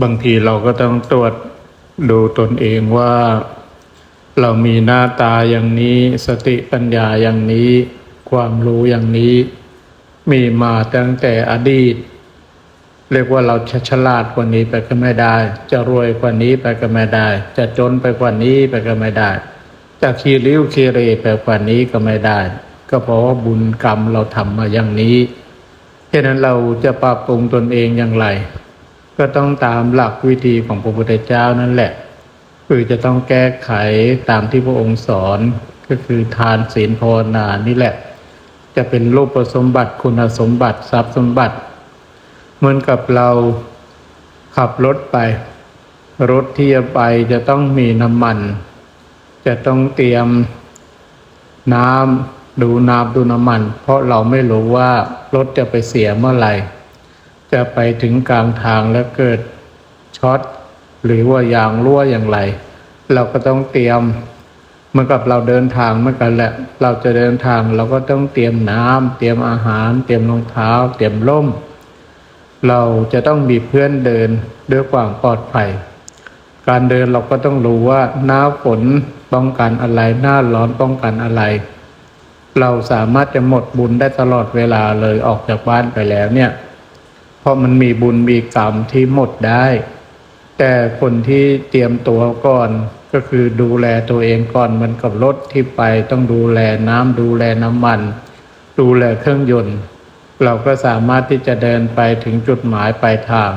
บางทีเราก็ต้องตรวจดูตนเองว่า เรามีหน้าตาอย่างนี้ สติปัญญาอย่างนี้ ความรู้อย่างนี้ มีมาตั้งแต่อดีต เรียกว่าเราจะฉลาดกว่านี้ไปก็ไม่ได้ จะรวยกว่านี้ไปก็ไม่ได้ จะจนไปกว่านี้ไปก็ไม่ได้ จะคีริ้วคีเรไปกว่านี้ก็ไม่ได้ ก็เพราะว่าบุญกรรมเราทำมาอย่างนี้ฉะนั้นเราจะปรับปรุงตนเองอย่างไร ก็ต้องตามหลักวิธีของพระพุทธเจ้านั่นแหละ คือจะต้องแก้ไขตามที่พระองค์สอนก็คือทานศีลภาวนานี่แหละ จะเป็นรูปสมบัติคุณสมบัติทรัพย์สมบัติ เหมือนกับเราขับรถไป รถที่จะไปจะต้องมีน้ำมัน จะต้องเตรียมน้ำดูน้ำดูน้ำมัน เพราะเราไม่รู้ว่ารถจะไปเสียเมื่อไหร่ จะไปถึงกลางทางแล้วเกิดช็อตหรือว่ายางรั่วอย่างไร เราก็ต้องเตรียมเหมือนกับเราเดินทางเมื่อกันแหละ เราจะเดินทางเราก็ต้องเตรียมน้ำเตรียมอาหาร เตรียมรองเท้า เตรียมร่ม เราจะต้องมีเพื่อนเดินด้วยความปลอดภัย การเดินเราก็ต้องรู้ว่าหน้าฝนป้องกันอะไร หน้าร้อนป้องกันอะไร เราสามารถจะหมดบุญได้ตลอดเวลาเลยออกจากบ้านไปแล้วเนี่ย เพราะมันมีบุญมีกรรมที่หมดได้ แต่คนที่เตรียมตัวก่อนก็คือดูแลตัวเองก่อนเหมันกับรถที่ไปต้องดูแลน้ำดูแลน้ำมัน ดูแลเครื่องยนต์ เราก็สามารถที่จะเดินไปถึงจุดหมายปลายทาง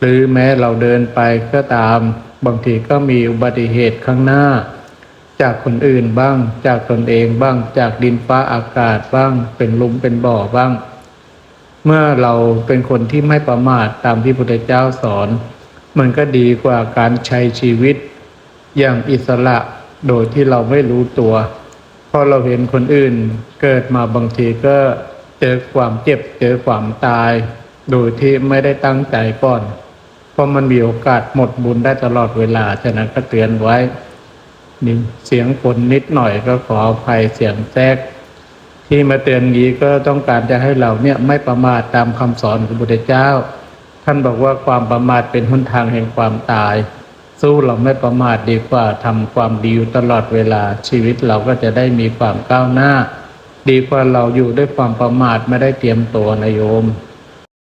หรือแม้เราเดินไปก็ตาม บางทีก็มีอุบัติเหตุข้างหน้า จากคนอื่นบ้าง จากตนเองบ้าง จากดินฟ้าอากาศบ้าง เป็นลุมเป็นบ่อบ้าง เมื่อเราเป็นคนที่ไม่ประมาทตามที่พระพุทธเจ้าสอน มันก็ดีกว่าการใช้ชีวิต อย่างอิสระโดยที่เราไม่รู้ตัว เพราะเราเห็นคนอื่นเกิดมาบางทีก็เจอความเจ็บเจอความตาย โดยที่ไม่ได้ตั้งใจก่อน เพราะมันมีโอกาสหมดบุญได้ตลอดเวลาฉะนั้นก็เตือนไว้นี่เสียงฝนนิดหน่อยก็ขออภัยเสียงแทรก ที่มาเตือนนี้ก็ต้องการจะให้เราเนี่ยไม่ประมาทตามคำสอนของพระพุทธเจ้า ท่านบอกว่าความประมาทเป็นหนทางแห่งความตาย สู้เราไม่ประมาทดีกว่าทำความดีอยู่ตลอดเวลาชีวิตเราก็จะได้มีความก้าวหน้า ดีกว่าเราอยู่ด้วยความประมาทไม่ได้เตรียมตัวนะโยม